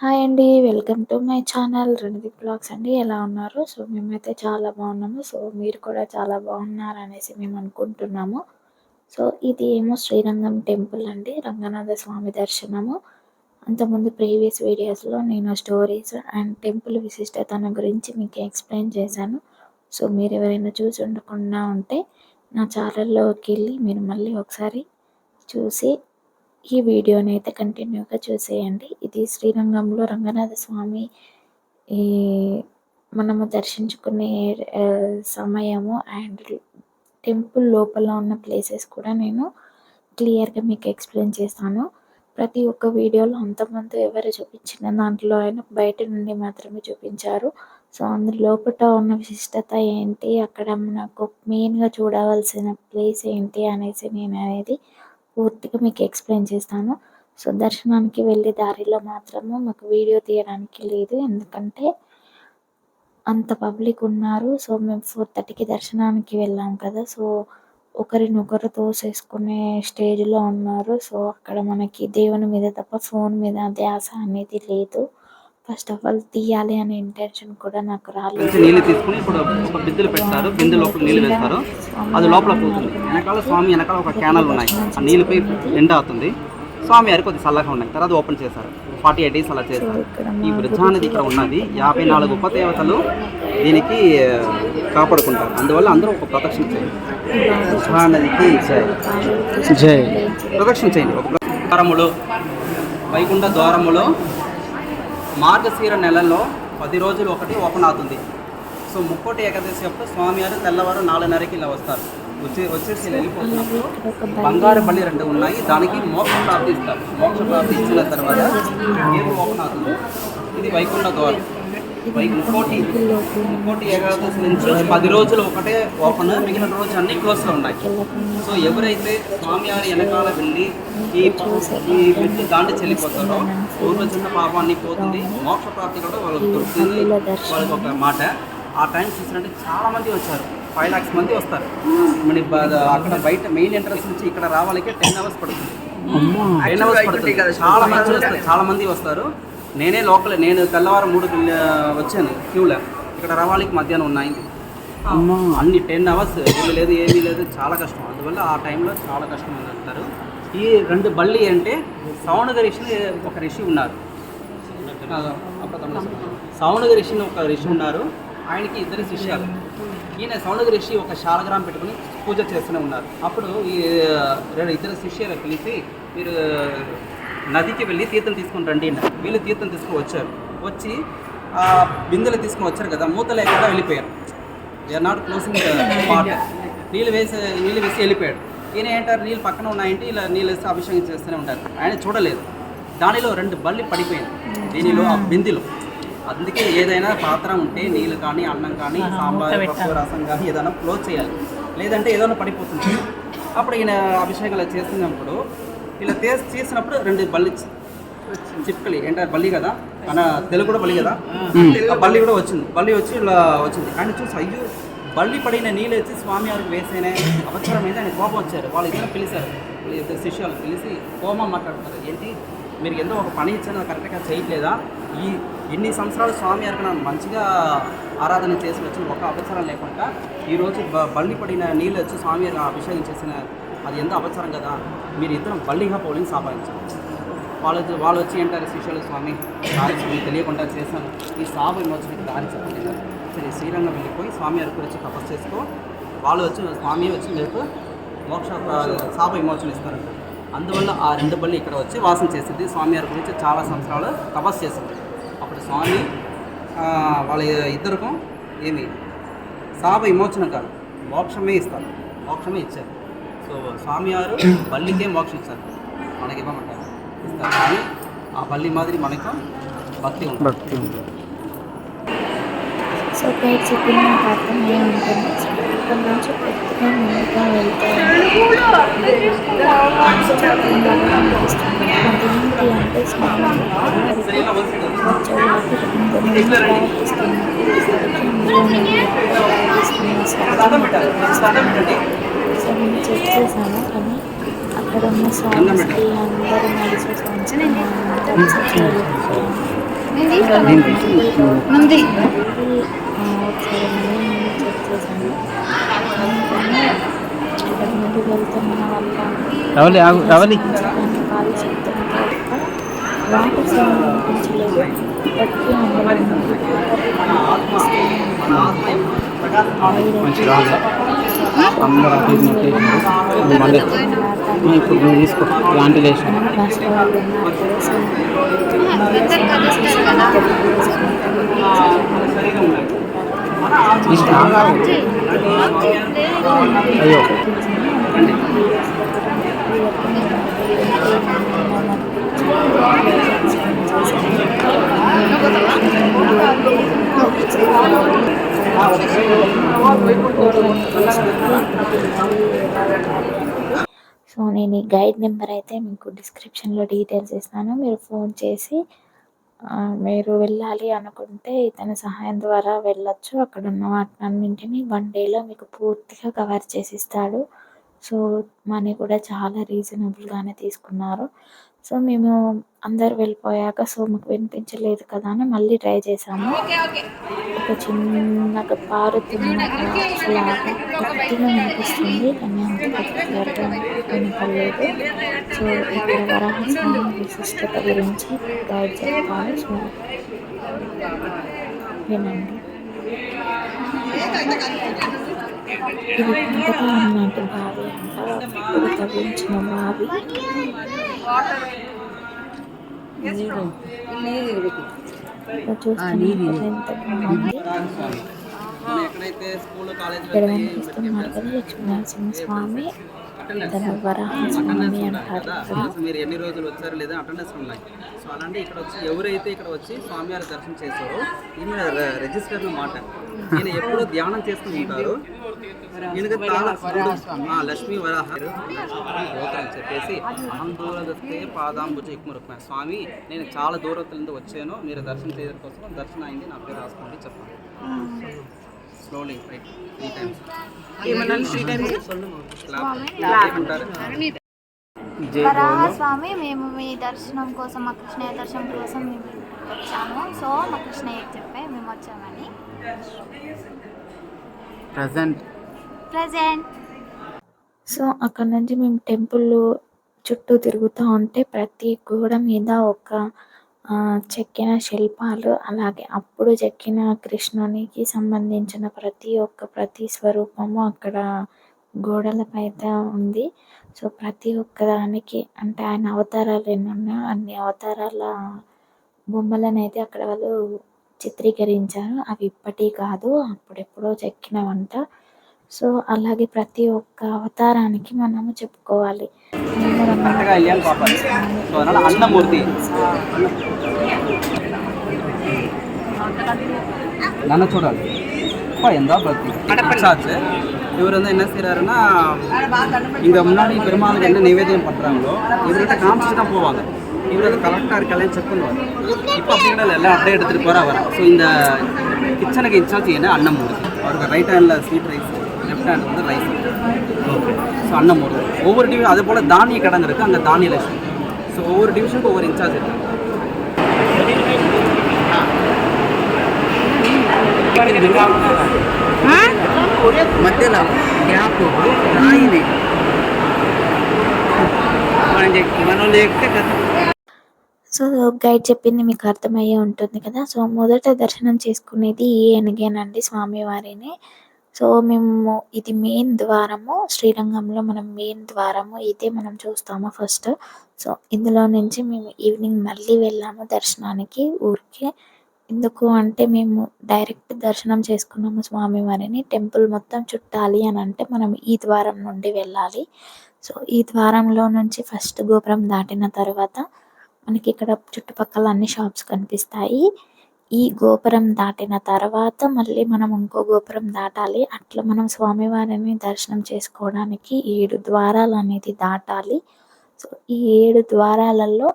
Hi అండి welcome to my channel Randeep blogs అండి. ఎలా ఉన్నారు? సో మేమైతే చాలా బాగున్నాము. సో మీరు కూడా చాలా బాగున్నారు అనేసి మేము అనుకుంటున్నాము. సో ఇది ఏమో శ్రీరంగం టెంపుల్ అండి రంగనాథ స్వామి దర్శనము. అంతకుముందు ప్రీవియస్ వీడియోస్లో నేను స్టోరీస్ అండ్ టెంపుల్ విశిష్టతను గురించి మీకు ఎక్స్ప్లెయిన్ చేశాను. సో మీరు ఎవరైనా చూసి ఉండకుండా ఉంటే నా ఛానల్లోకి వెళ్ళి మీరు మళ్ళీ ఒకసారి చూసి ఈ వీడియోని అయితే కంటిన్యూగా చూసేయండి. ఇది శ్రీరంగంలో రంగనాథ స్వామి ఈ మనము దర్శించుకునే సమయము అండ్ టెంపుల్ లోపల ఉన్న ప్లేసెస్ కూడా నేను క్లియర్గా మీకు ఎక్స్ప్లెయిన్ చేస్తాను. ప్రతి ఒక్క వీడియోలో అంతమంది ఎవరు చూపించిన దాంట్లో ఆయన బయట నుండి మాత్రమే చూపించారు. సో అందులో లోపల ఉన్న విశిష్టత ఏంటి? అక్కడ మనకు మెయిన్గా చూడవలసిన ప్లేస్ ఏంటి అనేసి నేను అనేది పూర్తిగా మీకు ఎక్స్ప్లెయిన్ చేస్తాను. సో దర్శనానికి వెళ్ళే దారిలో మాత్రము మాకు వీడియో తీయడానికి లేదు. ఎందుకంటే అంత పబ్లిక్ ఉన్నారు. సో మేము ఫోర్ థర్టీకి దర్శనానికి వెళ్ళాం కదా. సో ఒకరినొకరు తోసేసుకునే స్టేజ్లో ఉన్నారు. సో అక్కడ మనకి దేవుని మీద తప్ప ఫోన్ మీద ధ్యాస అనేది లేదు. ఫస్ట్ ఆఫ్ ఆల్ తీయాలి అనే ఇంటెన్షన్ కూడా నాకు రాలేదు. నీళ్ళు తీసుకుని ఇప్పుడు ఒక బిందెలు పెడతారు. బిందె లోపల నీళ్ళు వేస్తారు. అది లోపల పోతుంది. వెనకాల స్వామి వెనకాల ఒక క్యానల్ ఉన్నాయి. ఆ నీళ్ళపై ఎండ అవుతుంది. స్వామి వారికి కొద్ది చల్లగా ఉన్నాయి తర్వాత ఓపెన్ చేశారు ఫార్టీ ఎయిట్ డేస్ అలా చేస్తారు. ఈ వృద్ధ అనేది ఇక్కడ ఉన్నది. యాభై నాలుగు ఉపదేవతలు దీనికి కాపాడుకుంటారు. అందువల్ల అందరూ ఒక ప్రదక్షిణ చేయాలి వృద్ధ నదికి జై. ప్రదక్షిణ చేయండి. ఒక ద్వారములు. వైకుంఠ ద్వారములో మార్గశీర నెలలో పది రోజులు ఒకటి ఓపెన్ అవుతుంది. సో ముక్కోటి ఏకాదశి అప్పుడు స్వామివారు తెల్లవారు నాలుగున్నరకి ఇలా వస్తారు. వచ్చే వచ్చేసి వెళ్ళిపోతున్నప్పుడు బంగారు రెండు ఉన్నాయి. దానికి మోక్ష ప్రాప్తి ఇస్తారు. మోక్ష ప్రాప్తి ఇచ్చిన తర్వాత ఓపెన్ అవుతుంది. ఇది వైకుంఠ ద్వారం. ముక్కోటి ముక్కోటి ఏకాదశి నుంచి పది రోజులు ఒకటే ఓపెన్ మిగిలిన రోజు అన్ని క్లోజ్లో ఉన్నాయి. సో ఎవరైతే స్వామివారి వెనకాల వెళ్ళి ఈ ఈ మెట్లు పూర్వజన్మ పాపాన్ని పోతుంది. మోక్ష ప్రాప్తి కూడా వాళ్ళకి దొరుకుతుంది. వాళ్ళకి ఒక మాట. ఆ టైం చూసినట్టు చాలా మంది వచ్చారు. ఫైవ్ లాక్స్ మంది వస్తారు. మన బ- అక్కడ బయట మెయిన్ ఎంట్రన్స్ నుంచి ఇక్కడ రావాలికే టెన్ అవర్స్ పడుతుంది. టెన్ అవర్స్ పడుతుంది చాలా మంది వస్తారు. చాలా మంది వస్తారు. నేనే లోకల్ నేను తెల్లవారు మూడు వచ్చాను క్యూలో ఇక్కడ రావాలికి మధ్యాహ్నం ఉన్నాయి అన్ని టెన్ అవర్స్ ఇల్లు లేదు ఏమీ లేదు. చాలా కష్టం. అందువల్ల ఆ టైంలో చాలా కష్టం అని అంటారు. ఈ రెండు బళ్ళి అంటే సౌండ్ రిషి ఒక రిషి ఉన్నారు. సౌండ్ రిషి ఒక రిషి ఉన్నారు. ఆయనకి ఇద్దరు శిష్యాలు. ఈయన సౌండ్ రిషి ఒక శాలగ్రామం పెట్టుకుని పూజ చేస్తూనే ఉన్నారు. అప్పుడు ఈ రెండు ఇద్దరు శిష్యులు పిలిచి మీరు నదికి వెళ్ళి తీర్థం తీసుకుని రండి వీళ్ళు తీర్థం తీసుకుని వచ్చారు. వచ్చి ఆ బిందెలు తీసుకుని వచ్చారు కదా మూత లేకుండా వెళ్ళిపోయారు. ఆర్ నాట్ క్లోజింగ్ పార్ట్ నీళ్ళు వేసి నీళ్ళు వేసి వెళ్ళిపోయాడు ఈయన ఏంటారు? నీళ్ళు పక్కన ఉన్నాయంటే ఇలా నీళ్ళు వేసి అభిషేకం చేస్తూనే ఉంటారు. ఆయన చూడలేదు. దానిలో రెండు బల్లి పడిపోయింది దీనిలో ఆ బిందెలో. అందుకే ఏదైనా పాత్ర ఉంటే నీళ్ళు కానీ అన్నం కానీ సాంబార్ పప్పు రసం కానీ ఏదైనా క్లోజ్ చేయాలి. లేదంటే ఏదైనా పడిపోతుంది అప్పుడు ఈయన అభిషేకాలు చేస్తున్నప్పుడు ఇలా తీసి చేసినప్పుడు రెండు బల్లి చిప్పకలి ఏంటంటే బల్లి కదా? మన తెలుగు కూడా బల్లి కదా? ఆ బల్లి కూడా వచ్చింది. బల్లి వచ్చి ఇలా వచ్చింది. ఆయన చూసి అయ్యో బల్లి పడిన నీళ్ళు వచ్చి స్వామి వారికి వేసేనే అవసరం మీద ఆయన కోపం వచ్చారు. వాళ్ళు ఇద్దరు పిలిచారు. వాళ్ళు ఇద్దరు శిష్యులు పిలిచి కోపం మాట్లాడుతున్నారు. ఏంటి? మీరు ఎంతో ఒక పని ఇచ్చారు కరెక్ట్గా చేయట్లేదా? ఈ ఎన్ని సంవత్సరాలు స్వామి వారికి నన్ను మంచిగా ఆరాధన చేసి వచ్చిన ఒక అపచారం లేకుండా ఈరోజు బ బల్లి పడిన నీళ్ళు వచ్చి స్వామి వారికి అభిషేకం చేసిన అది ఎంత అపచారం కదా? మీరు ఇద్దరం బల్లిగా పోలిని సాపాదించారు వాళ్ళు వాళ్ళు వచ్చి అంటారు శిష్యులు? స్వామి దారి తెలియకుండా చేశాను. ఈ సాబ వచ్చి దారి చెప్పండి శ్రీరంగం వెళ్ళిపోయి స్వామి వారికి వచ్చి తపస్సు చేసుకో. వాళ్ళు వచ్చి స్వామి వచ్చి మీకు మోక్ష సాప విమోచన ఇస్తారంట. అందువల్ల ఆ రెండు బల్లి ఇక్కడ వచ్చి వాసం చేసింది. స్వామి అరకు నుంచి చాలా సంవత్సరాలు తపస్సు చేసింది. అప్పుడు స్వామి వాళ్ళ ఇద్దరికి ఏమి? శాప విమోచన కాదు. మోక్షమే ఇస్తారు. మోక్షమే ఇచ్చారు. సో స్వామివారు బల్లికే మోక్షం ఇచ్చారు. మనకి ఇవ్వమంటారు. ఇస్తారు. కానీ ఆ బల్లి మాదిరి మనకు భక్తి ఉంటుంది. భక్తి ఉంటుంది సో ఇక్కడ నుంచి కొద్దిగా ముందుగా వెళ్తే చక్కగా అనిపిస్తుంది అదేంటి అంటే స్నానం సరే, ఇలా వస్తుంది. వచ్చే వాటికి అందరినీ ప్రార్థిస్తున్నాను దండం పెట్టాలి దండం పెట్టండి సో నేను చెక్ చేశాను కానీ అక్కడ ఉన్న సాంగ్స్కి అందరూ నడిచే సాంగ్స్ నుండి ఒకసారి మళ్ళీ చెక్ చేశాను ఇక్కడ నుండి వెళ్తున్న ఆగు వాటర్ సౌండ్ వినిపించలేదు ఇప్పటికీ అందరూ ఇప్పుడు నువ్వు తీసుకో లేచిన కదా, అయ్యో. సో నేను ఈ గైడ్ నెంబర్ అయితే మీకు డిస్క్రిప్షన్లో డీటెయిల్స్ ఇస్తాను. మీరు ఫోన్ చేసి మీరు వెళ్ళాలి అనుకుంటే ఇతని సహాయం ద్వారా వెళ్ళొచ్చు. అక్కడ ఉన్న వాటన్నింటినీ వన్ డేలో మీకు పూర్తిగా కవర్ చేసి ఇస్తాడు సో మనీ కూడా చాలా రీజనబుల్గానే తీసుకున్నారు. సో మేము అందరు వెళ్ళిపోయాక సో మాకు వినిపించలేదు కదా అని మళ్ళీ ట్రై చేసాము. ఒక చిన్నగా పారుతున్న కొద్దిగా వినిపిస్తుంది కానీ అంత క్లియర్గా వినపడలేదు సో ఇక్కడ వరాహస్వామి విశిష్టత గురించి గైడ్ చెప్తాను సో వినండి. ఇది బావి అంట తవ్వించిన బావి ఎక్కడైతే స్కూల్ కాలేజ్ ఇక్కడ కనిపిస్తున్నారు కదా లక్ష్మీ నరసింహ స్వామి వరాహ స్వామి అంటారు. మీరు ఎన్ని రోజులు వచ్చారు లేదా అటెండెన్స్ ఉన్నాయి సో అలాంటి ఇక్కడ వచ్చి ఎవరైతే ఇక్కడ వచ్చి స్వామివారి దర్శనం చేశారో ఈమె రిజిస్టర్ మాట ఈయన ఎప్పుడూ ధ్యానం చేస్తూ ఉంటారు లక్ష్మీ వరాహ. గోత్రం అని చెప్పేసి అహం దూరదస్తే పాదాంబుజ ఎక్కువ స్వామి నేను చాలా దూరతుల నుండి వచ్చాను. మీరు దర్శనం చేయడం కోసం దర్శనం అయింది. నా పేరు రాసుకోండి చెప్పండి. Slowly write three times Varaha. స్వామి మేము మీ దర్శనం కోసం మా కృష్ణయ్య దర్శనం కోసం మేము వచ్చాము. సో మా కృష్ణయ్యకి చెప్పే మేము వచ్చామని. ప్రజెంట్. ప్రజెంట్. సో అక్కడ నుంచి మేము టెంపుల్ చుట్టూ తిరుగుతూ ఉంటే ప్రతి గోడ మీద ఒక చెక్కిన శిల్పాలు అలాగే అప్పుడు చెక్కిన కృష్ణునికి సంబంధించిన ప్రతి ఒక్క ప్రతి స్వరూపము అక్కడ గోడలపైన ఉంది. సో ప్రతి ఒక్క దానికి అంటే ఆయన అవతారాలు ఎన్ని ఉన్నాయో అన్ని అవతారాల బొమ్మలను అయితే అక్కడ వాళ్ళు చిత్రీకరించారు అవి ఇప్పటి కాదు అప్పుడెప్పుడో చెక్కినవంట. సో అలాగే ప్రతి ఒక్క అవతారానికి మనము చెప్పుకోవాలి. నన్ను చూడాలి. ఎందా భక్తి இவர் வந்து என்ன செய்கிறாருன்னா இங்கே முன்னாடி பெருமாளுக்கு என்ன இவர் அது கரெக்டாக இருக்கலைன்னு செக் பண்ணுவார் இப்போ அப்படி கிடையாது எல்லாம் அப்படியே எடுத்துகிட்டு போகிறா வர ஸோ இந்த கிச்சனுக்கு இன்சார்ஜ் என்ன அன்னமூர்த்தி அவருக்கு right handle sweet rice left hand வந்து ரைஸ் ஓகே ஸோ அன்னமூர்த்தி ஒவ்வொரு டிவி அதே போல் தானிய கிடங்கு இருக்குது அங்கே தானிய லட்சுமி ஸோ ஒவ்வொரு டிவிஷனுக்கு ஒவ்வொரு இன்சார்ஜ் இருக்குது మధ్యలో గ్యాప్ రాయిది మనం చెక్- మనం లేకపోతే కదా సో గైడ్ చెప్పింది మీకు అర్థమయ్యే ఉంటుంది కదా. సో మొదట దర్శనం చేసుకునేది ఈ ఎనగేనండి స్వామివారిని. సో మేము ఇది మెయిన్ ద్వారము. శ్రీరంగంలో మనం మెయిన్ ద్వారము. ఇదే మనం చూస్తాము ఫస్ట్. సో ఇందులో నుంచి మేము ఈవినింగ్ మళ్ళీ వెళ్ళాము దర్శనానికి ఊరికే. ఎందుకు అంటే మేము డైరెక్ట్ దర్శనం చేసుకున్నాము స్వామివారిని. టెంపుల్ మొత్తం చుట్టాలి అని అంటే మనం ఈ ద్వారం నుండి వెళ్ళాలి. సో ఈ ద్వారంలో నుంచి ఫస్ట్ గోపురం దాటిన తర్వాత మనకి ఇక్కడ చుట్టుపక్కల అన్ని షాప్స్ కనిపిస్తాయి. ఈ గోపురం దాటిన తర్వాత మళ్ళీ మనం ఇంకో గోపురం దాటాలి. అట్లా మనం స్వామివారిని దర్శనం చేసుకోవడానికి ఏడు ద్వారాలు అనేది దాటాలి. సో ఈ ఏడు ద్వారాలలో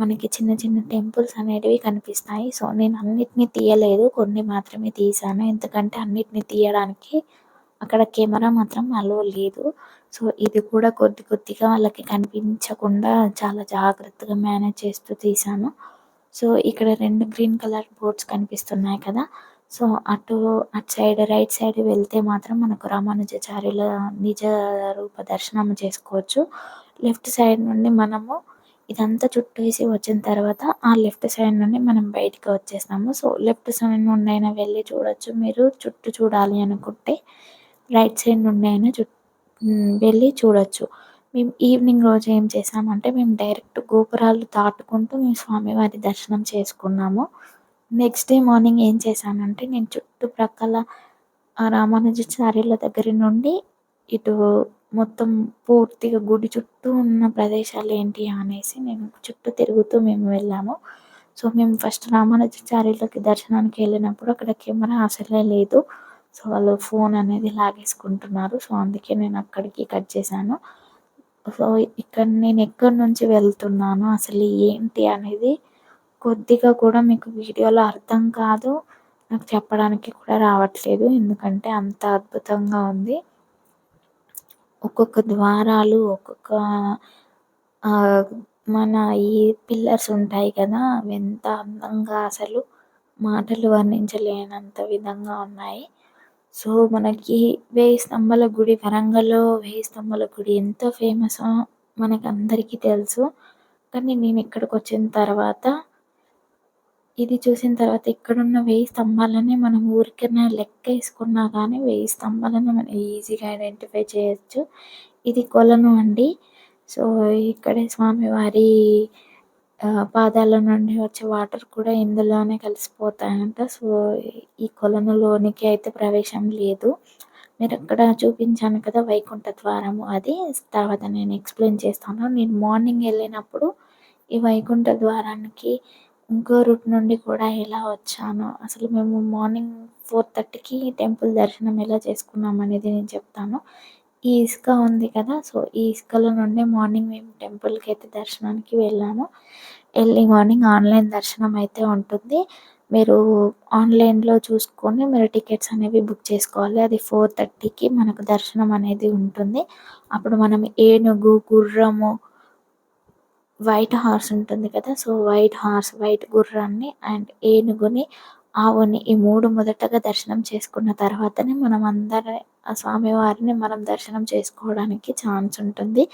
మనకి చిన్న చిన్న టెంపుల్స్ అనేటివి కనిపిస్తాయి. సో నేను అన్నిటిని తీయలేదు. కొన్ని మాత్రమే తీసాను ఎందుకంటే అన్నిటిని తీయడానికి అక్కడ కెమెరా మాత్రం అలో లేదు. సో ఇది కూడా కొద్ది కొద్దిగా వాళ్ళకి కనిపించకుండా చాలా జాగ్రత్తగా మేనేజ్ చేస్తూ తీసాను సో ఇక్కడ రెండు గ్రీన్ కలర్ బోర్డ్స్ కనిపిస్తున్నాయి కదా. సో అటు అటు సైడ్ రైట్ సైడ్ వెళ్తే మాత్రం మనకు రామానుజాచార్యుల నిజ రూప దర్శనం చేసుకోవచ్చు. లెఫ్ట్ సైడ్ నుండి మనము ఇదంతా చుట్టేసి వచ్చిన తర్వాత ఆ లెఫ్ట్ సైడ్ నుండి మనం బయటికి వచ్చేస్తాము. సో లెఫ్ట్ సైడ్ నుండి అయినా వెళ్ళి చూడొచ్చు. మీరు చుట్టూ చూడాలి అనుకుంటే రైట్ సైడ్ నుండి అయినా చు వెళ్ళి చూడొచ్చు. మేము ఈవినింగ్ రోజు ఏం చేసామంటే మేము డైరెక్ట్ గోపురాలు దాటుకుంటూ మేము స్వామివారి దర్శనం చేసుకున్నాము. నెక్స్ట్ డే మార్నింగ్ ఏం చేశానంటే నేను చుట్టుప్రక్కల రామానుజాచార్యుల దగ్గర నుండి ఇటు మొత్తం పూర్తిగా గుడి చుట్టూ ఉన్న ప్రదేశాలు ఏంటి అనేసి నేను చుట్టూ తిరుగుతూ మేము వెళ్ళాము. సో మేము ఫస్ట్ రామానుజాచార్యులకి దర్శనానికి వెళ్ళినప్పుడు అక్కడ కెమెరా అసలే లేదు. సో వాళ్ళు ఫోన్ అనేది లాగేసుకుంటున్నారు. సో అందుకే నేను అక్కడికి కట్ చేశాను. సో ఇక్కడ నేను ఎక్కడి నుంచి వెళ్తున్నాను అసలు ఏంటి అనేది కొద్దిగా కూడా మీకు వీడియోలో అర్థం కాదు. నాకు చెప్పడానికి కూడా రావట్లేదు ఎందుకంటే అంత అద్భుతంగా ఉంది. ఒక్కొక్క ద్వారాలు ఒక్కొక్క మన ఈ పిల్లర్స్ ఉంటాయి కదా అవి ఎంత అందంగా అసలు మాటలు వర్ణించలేనంత విధంగా ఉన్నాయి. సో మనకి వేయి స్తంభాల గుడి వరంగల్లో వేయి స్తంభాల గుడి ఎంత ఫేమస్ మనకు అందరికీ తెలుసు. కానీ నేను ఇక్కడికి వచ్చిన తర్వాత ఇది చూసిన తర్వాత ఇక్కడున్న వేయి స్తంభాలని మనం ఊరికైనా లెక్క వేసుకున్నా కానీ వేయి స్తంభాలను మనం ఈజీగా ఐడెంటిఫై చేయొచ్చు. ఇది కొలను అండి. సో ఇక్కడే స్వామివారి పాదాల నుండి వచ్చే వాటర్ కూడా ఇందులోనే కలిసిపోతాయంట. సో ఈ కొలనులోనికి అయితే ప్రవేశం లేదు. మీరు అక్కడ చూపించాను కదా వైకుంఠ ద్వారము అది తర్వాత నేను ఎక్స్ప్లెయిన్ చేస్తాను. నేను మార్నింగ్ వెళ్ళినప్పుడు ఈ వైకుంఠ ద్వారానికి ఇంకో రూట్ నుండి కూడా ఎలా వచ్చాను. అసలు మేము మార్నింగ్ ఫోర్ థర్టీకి టెంపుల్ దర్శనం ఎలా చేసుకున్నాం అనేది నేను చెప్తాను. ఈ ఇసుక ఉంది కదా సో ఈ ఇసుకలో నుండి మార్నింగ్ మేము టెంపుల్కి అయితే దర్శనానికి వెళ్ళాము. ఎర్లీ మార్నింగ్ ఆన్లైన్ దర్శనం అయితే ఉంటుంది. మీరు ఆన్లైన్లో చూసుకొని మీరు టికెట్స్ అనేవి బుక్ చేసుకోవాలి. అది ఫోర్ థర్టీకి మనకు దర్శనం అనేది ఉంటుంది. అప్పుడు మనం ఏనుగు గుర్రము వైట్ హార్స్ ఉంటుంది కదా సో వైట్ హార్స్ వైట్ గుర్రాన్ని అండ్ ఏనుగుని ఆవుని ఈ మూడు మొదటగా దర్శనం చేసుకున్న తర్వాతనే మనం అందరి ఆ స్వామివారిని మనం దర్శనం చేసుకోవడానికి ఛాన్స్ ఉంటుంది.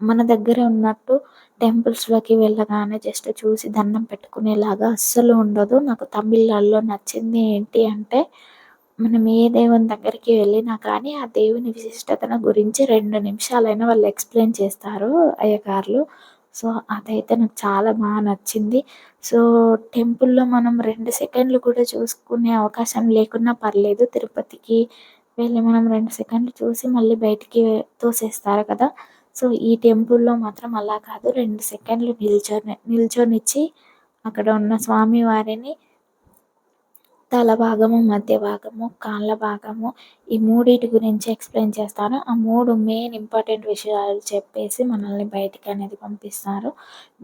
మన దగ్గర ఉన్నట్టు టెంపుల్స్లోకి వెళ్ళగానే జస్ట్ చూసి దండం పెట్టుకునేలాగా అస్సలు ఉండదు. నాకు తమిళనాడులో నచ్చింది ఏంటి అంటే మనం ఏ దేవుని దగ్గరికి వెళ్ళినా కానీ ఆ దేవుని విశిష్టతను గురించి రెండు నిమిషాలైనా వాళ్ళు ఎక్స్ప్లెయిన్ చేస్తారు అయ్యగారులు. సో అదైతే నాకు చాలా బాగా నచ్చింది. సో టెంపుల్లో మనం రెండు సెకండ్లు కూడా చూసుకునే అవకాశం లేకున్నా పర్లేదు. తిరుపతికి వెళ్ళి మనం రెండు సెకండ్లు చూసి మళ్ళీ బయటికి తోసేస్తారు కదా. సో ఈ టెంపుల్లో మాత్రం అలా కాదు. రెండు సెకండ్లు నిల్చొని నిల్చొనిచ్చి అక్కడ ఉన్న స్వామివారిని తల భాగము మధ్య భాగము కాళ్ళ భాగము ఈ మూడింటి గురించి ఎక్స్ప్లెయిన్ చేస్తారు ఆ మూడు మెయిన్ ఇంపార్టెంట్ విషయాలు చెప్పేసి మనల్ని బయటికి అనేది పంపిస్తారు.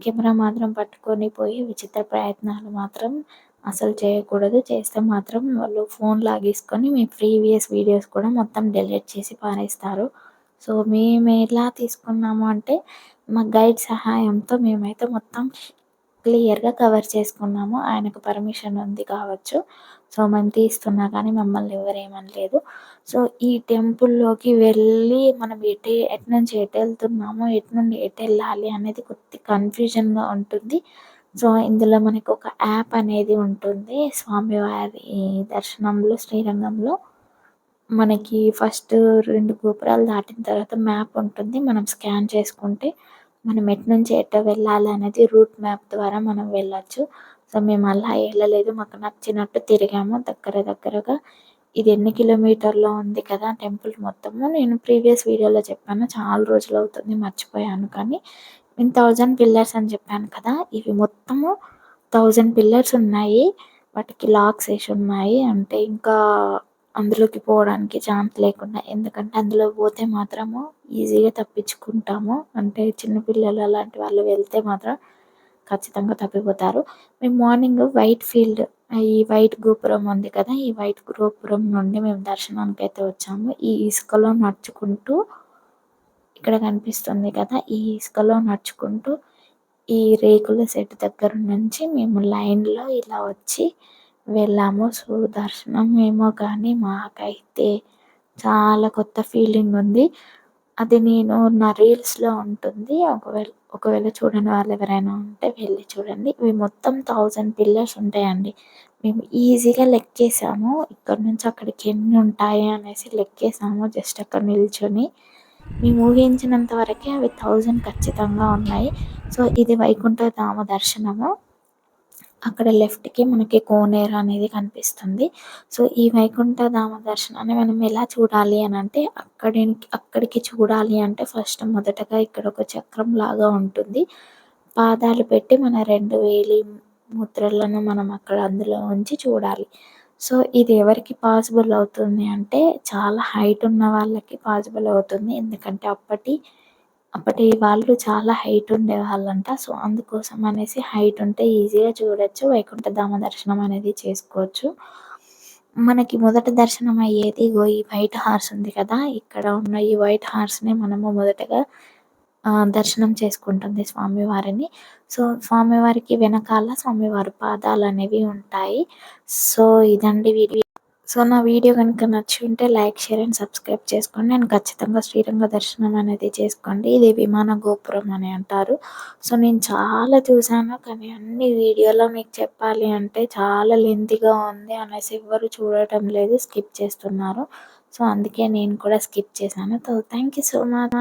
కెమెరా మాత్రం పట్టుకొని పోయి విచిత్ర ప్రయత్నాలు మాత్రం అసలు చేయకూడదు. చేస్తే మాత్రం వాళ్ళు ఫోన్ లాగేసుకొని మీ ప్రీవియస్ వీడియోస్ కూడా మొత్తం డిలీట్ చేసి పారేస్తారు. సో మేము ఎలా తీసుకున్నాము అంటే మా గైడ్ సహాయంతో మేమైతే మొత్తం క్లియర్గా కవర్ చేసుకున్నాము. ఆయనకు పర్మిషన్ ఉంది కావచ్చు. సో మేము తీస్తున్నా కానీ మమ్మల్ని ఎవరేమనలేదు సో ఈ టెంపుల్లోకి వెళ్ళి మనం ఎటు ఎటు నుంచి ఎటు వెళ్తున్నామో ఎటు నుండి ఎటు వెళ్ళాలి అనేది కొద్ది కన్ఫ్యూజన్గా ఉంటుంది. సో ఇందులో మనకు ఒక యాప్ అనేది ఉంటుంది. స్వామివారి దర్శనంలో శ్రీరంగంలో. మనకి ఫస్ట్ రెండు గోపురాలు దాటిన తర్వాత మ్యాప్ ఉంటుంది. మనం స్కాన్ చేసుకుంటే మనం ఎటు నుంచి ఎటు వెళ్ళాలి అనేది రూట్ మ్యాప్ ద్వారా మనం వెళ్ళొచ్చు. సో మేము అలా వెళ్ళలేదు మాకు నచ్చినట్టు తిరిగాము దగ్గర దగ్గరగా. ఇది ఎన్ని కిలోమీటర్లో ఉంది కదా టెంపుల్ మొత్తము. నేను ప్రీవియస్ వీడియోలో చెప్పాను. చాలా రోజులు అవుతుంది మర్చిపోయాను కానీ నేను థౌజండ్ పిల్లర్స్ అని చెప్పాను కదా. ఇవి మొత్తము థౌజండ్ పిల్లర్స్ ఉన్నాయి. వాటికి లాక్స్ వేసి ఉన్నాయి. అంటే ఇంకా అందులోకి పోవడానికి ఛాన్స్ లేకుండా ఎందుకంటే అందులో పోతే మాత్రము ఈజీగా తప్పించుకుంటాము. అంటే చిన్నపిల్లలు అలాంటి వాళ్ళు వెళ్తే మాత్రం ఖచ్చితంగా తప్పిపోతారు మేము మార్నింగ్ వైట్ ఫీల్డ్ ఈ వైట్ గోపురం ఉంది కదా ఈ వైట్ గోపురం నుండి మేము దర్శనానికి అయితే వచ్చాము ఈ ఇసుకలో నడుచుకుంటూ ఇక్కడ కనిపిస్తుంది కదా ఈ ఇసుకలో నడుచుకుంటూ ఈ రేకుల సెట్ దగ్గర నుంచి మేము లైన్‌లో ఇలా వచ్చి వెళ్ళాము. సో, దర్శనం ఏమో కానీ మాకైతే చాలా కొత్త ఫీలింగ్ ఉంది. అది నేను నా రీల్స్‌లో ఉంటుంది. ఒకవేళ ఒకవేళ చూడని వాళ్ళు ఎవరైనా ఉంటే వెళ్ళి చూడండి. ఇవి మొత్తం థౌజండ్ పిల్లర్స్ ఉంటాయండి. మేము ఈజీగా లెక్కేసాము. ఇక్కడ నుంచి అక్కడికి ఎన్ని ఉంటాయి అనేసి లెక్కేసాము జస్ట్ అక్కడ నిల్చొని. మేము ఊహించినంత వరకే అవి థౌజండ్ ఖచ్చితంగా ఉన్నాయి. సో, ఇది వైకుంఠధామ దర్శనము. అక్కడ లెఫ్ట్‌కి మనకి కోనేరు అనేది కనిపిస్తుంది. సో, ఈ వైకుంఠ ధామ దర్శనాన్ని మనం ఎలా చూడాలి అని అంటే అక్కడి అక్కడికి చూడాలి అంటే ఫస్ట్ మొదటగా ఇక్కడ ఒక చక్రం లాగా ఉంటుంది. పాదాలు పెట్టి మన రెండు వేలి ముద్రలను మనం అక్కడ అందులో ఉంచి చూడాలి. సో, ఇది ఎవరికి పాసిబుల్ అవుతుంది అంటే చాలా హైట్ ఉన్న వాళ్ళకి పాసిబుల్ అవుతుంది. ఎందుకంటే అప్పటి అప్పటి వాళ్ళు చాలా హైట్ ఉండేవాళ్ళంట. సో, అందుకోసం అనేసి హైట్ ఉంటే ఈజీగా చూడొచ్చు. వైకుంఠ ధామ దర్శనం అనేది చేసుకోవచ్చు. మనకి మొదట దర్శనం అయ్యేది ఇగో ఈ వైట్ హార్స్ ఉంది కదా! ఇక్కడ ఉన్న ఈ వైట్ హార్స్‌ని మనము మొదటగా దర్శనం చేసుకుంటుంది స్వామివారిని. సో, స్వామివారికి వెనకాల స్వామివారి పాదాలు అనేవి ఉంటాయి. సో, ఇదండి వీడియో. సో, నా వీడియో కనుక నచ్చి ఉంటే లైక్, షేర్ అండ్ సబ్స్క్రైబ్ చేసుకోండి. అండ్ ఖచ్చితంగా శ్రీరంగ దర్శనం అనేది చేసుకోండి. ఇది విమాన గోపురం అని అంటారు. సో, నేను చాలా చూసాను. కానీ అన్ని వీడియోలో మీకు చెప్పాలి అంటే చాలా లెంతీగా ఉంది అనేసి ఎవ్వరు చూడటం లేదు. స్కిప్ చేస్తున్నారు. సో, అందుకే నేను కూడా స్కిప్ చేశాను. So, thank you so much.